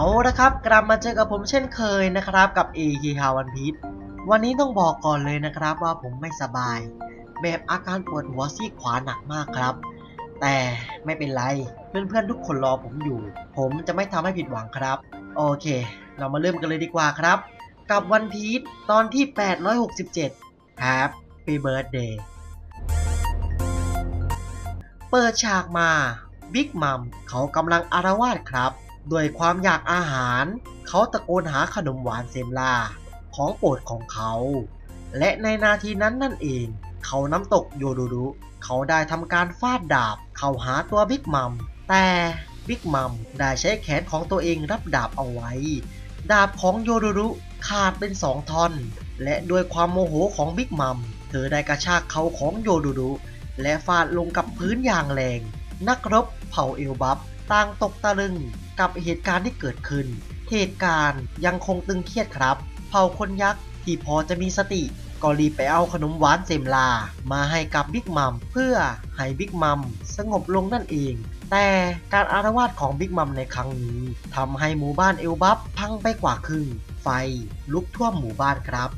เอาละครับ กลับมาเจอกับผมเช่นเคยนะครับ กับ a k ฮาวันพีทวันนี้ต้องบอกก่อนเลยนะครับว่าผมไม่สบาย แบบอาการปวดหัวซีขวาหนักมากครับ แต่ไม่เป็นไร เพื่อนๆทุกคนรอผมอยู่ ผมจะไม่ทำให้ผิดหวังครับ โอเค เรามาเริ่มกันเลยดีกว่าครับ กับวันพีทตอนที่ 867 Happy Birthday เปิดฉากมาบิ๊กมัมเขากำลังอารวาสครับ ด้วยความอยากอาหาร เขาตะโกนหาขนมหวานเซมลา ของโปรดของเขา และในนาทีนั้นนั่นเอง เขาน้ำตกโยดูรุเขาได้ทำการฟาดดาบ เข้าหาตัวบิ๊กมัม แต่บิ๊กมัมได้ใช้แขนของตัวเองรับดาบเอาไว้ ดาบของโยดูรุขาดเป็นสองท่อน และด้วยความโมโหของบิ๊กมัม เธอได้กระชากเขาของโยดูรุและฟาดลงกับพื้นอย่างแรง นักรบเผ่าเอลบับ ต่างตกตะลึงกับเหตุการณ์ที่เกิดขึ้น เหตุการณ์ยังคงตึงเครียดครับ เผ่าคนยักษ์ที่พอจะมีสติก็รีบไปเอาขนมหวานเซมลา มาให้กับบิ๊กมัมเพื่อให้บิ๊กมัมสงบลงนั่นเอง แต่การอารวาสของบิ๊กมัมในครั้งนี้ทำให้หมู่บ้านเอลบับพังไปกว่าครึ่ง ไฟลุกท่วมหมู่บ้านครับ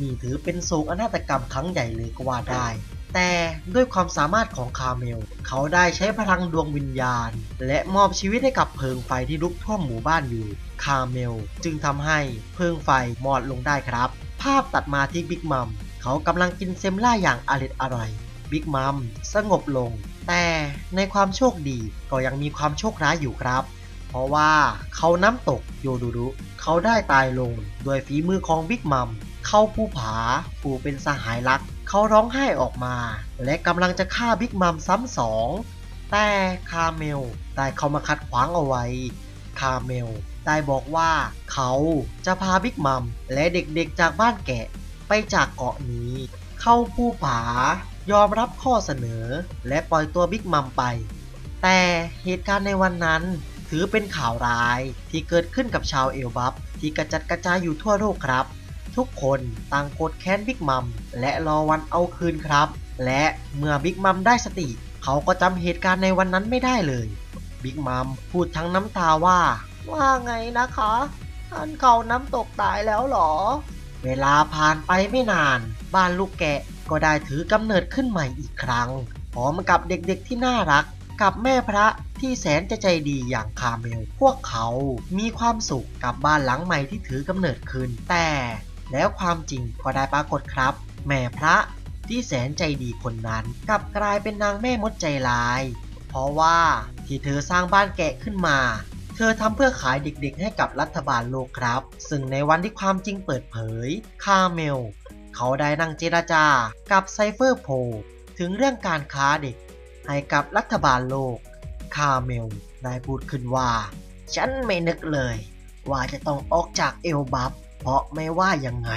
นี่ถือเป็นโศกนาฏกรรมครั้งใหญ่เลยก็ว่าได้ แต่ด้วยความสามารถของคาเมล เขาได้ใช้พลังดวงวิญญาณ และมอบชีวิตให้กับเพลิงไฟที่ลุกท่วมหมู่บ้านอยู่ คาเมล จึงทำให้เพลิงไฟมอดลงได้ครับ ภาพตัดมาที่บิ๊กมัมเขากำลังกินเซมล่าอย่างอร่อยอร่อยบิ๊กมัมสงบลง แต่ในความโชคดีก็ยังมีความโชคร้ายอยู่ครับ เพราะว่าเขาน้ำตกโยดูรุเขาได้ตายลงด้วยฝีมือของบิ๊กมัมเข้าผู้ผาผู้เป็นสหายรัก เขาร้องไห้ออกมา และกำลังจะฆ่าบิ๊กมัมซ้ำสอง แต่คาเมลได้เข้ามาขัดขวางเอาไว้ คาเมลได้บอกว่าเขาจะพาบิ๊กมัมและเด็กๆจากบ้านแกะไปจากเกาะนี้ เข้าผู้ผายอมรับข้อเสนอ และปล่อยตัวบิ๊กมัมไป แต่เหตุการณ์ในวันนั้นถือเป็นข่าวร้ายที่เกิดขึ้นกับชาวเอลบับที่กระจัดกระจายอยู่ทั่วโลกครับ ทุกคนต่างโกรธแค้นบิ๊กมัมและรอวันเอาคืนครับ และเมื่อบิ๊กมัมได้สติ เขาก็จำเหตุการณ์ในวันนั้นไม่ได้เลย บิ๊กมัมพูดทั้งน้ำตาว่า ว่าไงนะคะ ท่านเขาน้ำตกตายแล้วหรอ เวลาผ่านไปไม่นาน บ้านลูกแกะก็ได้ถือกำเนิดขึ้นใหม่อีกครั้งพร้อมกับเด็กๆที่น่ารักกับแม่พระที่แสนจะใจดีอย่างคาเมล พวกเขามีความสุขกับบ้านหลังใหม่ที่ถือกำเนิดขึ้น แต่ แล้วความจริงก็ได้ปรากฏครับ แม่พระที่แสนใจดีคนนั้นกลับกลายเป็นนางแม่มดใจร้าย เพราะว่าที่เธอสร้างบ้านแกะขึ้นมา เธอทำเพื่อขายเด็กๆให้กับรัฐบาลโลกครับ ซึ่งในวันที่ความจริงเปิดเผย คาเมล เขาได้นั่งเจราจากับไซเฟอร์โพลถึงเรื่องการค้าเด็ก ให้กับรัฐบาลโลก คาเมลได้พูดขึ้นว่า ฉันไม่นึกเลย ว่าจะต้องออกจากเอลบับ เพราะไม่ว่ายังไง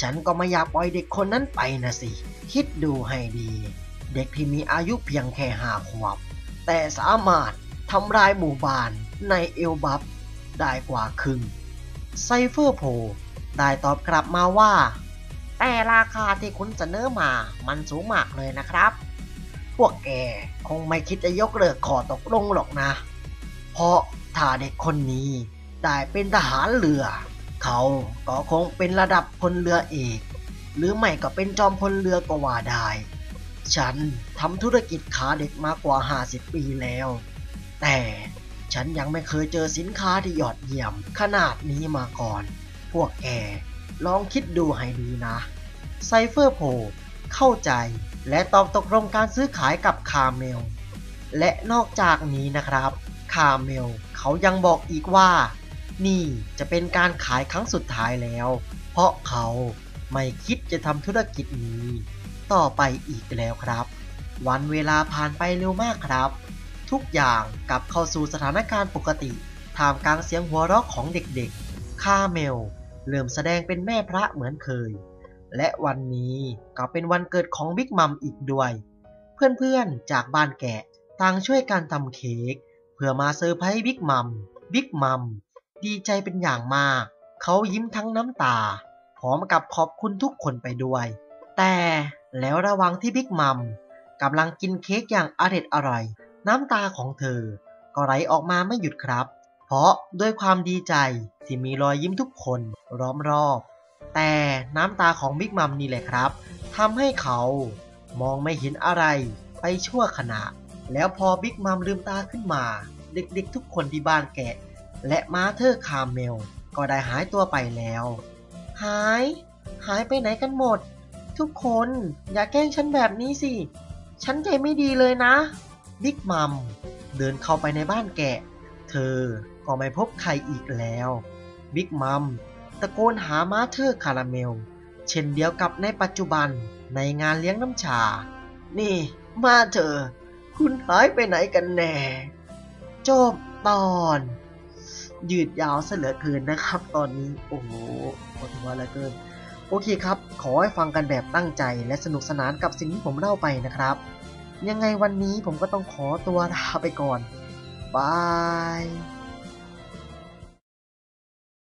ฉันก็ไม่อยากปล่อยเด็กคนนั้นไปนะสิ คิดดูให้ดี เด็กที่มีอายุเพียงแค่ห้าขวบ แต่สามารถทำลายหมู่บ้านในเอลบับได้กว่าครึ่งไซเฟอร์โพลได้ตอบกลับมาว่า แต่ราคาที่คุณเสนอมามันสูงมากเลยนะครับ พวกแกคงไม่คิดจะยกเลิกขอตกลงหรอกนะ เพราะถ้าเด็กคนนี้ได้เป็นทหารเรือ เขาก็คงเป็นระดับพลเรือเอก หรือไม่ก็เป็นจอมพลเรือก็ว่าได้ ฉันทำธุรกิจขาเด็กมากว่า 50 ปีแล้ว แต่ฉันยังไม่เคยเจอสินค้าที่ยอดเยี่ยมขนาดนี้มาก่อน พวกแกลองคิดดูให้ดีนะ ไซเฟอร์โพเข้าใจและตอบตกลงการซื้อขายกับคาเมล และนอกจากนี้นะครับ คาเมลเขายังบอกอีกว่า นี่จะเป็นการขายครั้งสุดท้ายแล้ว เพราะเขาไม่คิดจะทำธุรกิจนี้ ต่อไปอีกแล้วครับ วันเวลาผ่านไปเร็วมากครับ ทุกอย่างกลับเข้าสู่สถานการณ์ปกติท่ามกลางเสียงหัวเราะของเด็กๆ คาเมล เริ่มแสดงเป็นแม่พระเหมือนเคย และวันนี้ก็เป็นวันเกิดของบิ๊กมัมอีกด้วย เพื่อนๆ จากบ้านแกะต่างช่วยกันทำเค้กเพื่อมาเซอร์ไพรส์บิ๊กมัม บิ๊กมัม ดีใจเป็นอย่างมาก เขายิ้มทั้งน้ำตา พร้อมกับขอบคุณทุกคนไปด้วย แต่แล้วระว่างที่บิ๊กมัมกำลังกินเค้กอย่างอร็ดอร่อย น้ำตาของเธอ ก็ไหลออกมาไม่หยุดครับ เพราะด้วยความดีใจที่มีรอยยิ้มทุกคนล้อมรอบ แต่น้ำตาของบิ๊กมัมนี่แหละครับทำให้เขามองไม่เห็นอะไรไปชั่วขณะ แล้วพอบิ๊กมัมลืมตาขึ้นมา เด็กๆทุกคนที่บ้านแกะ และมาเธอร์คาร์เมล ก็ได้หายตัวไปแล้ว หาย หายไปไหนกันหมด ทุกคนอย่าแกล้งฉันแบบนี้สิ ฉันใจไม่ดีเลยนะ บิ๊กมัมเดินเข้าไปในบ้านแกะ เธอก็ไม่พบใครอีกแล้ว บิ๊กมัมตะโกนหามาเธอร์คาราเมล เช่นเดียวกับในปัจจุบันในงานเลี้ยงน้ำชา นี่มาเธอ คุณหายไปไหนกันแน่ จบตอน ยืดยาวซะเหลือเกินนะครับ ตอนนี้โอ้โหปวดหัวเหลือเกิน โอเคครับ ขอให้ฟังกันแบบตั้งใจและสนุกสนานกับสิ่งที่ผมเล่าไปนะครับ ยังไงวันนี้ผมก็ต้องขอตัวลาไปก่อนบาย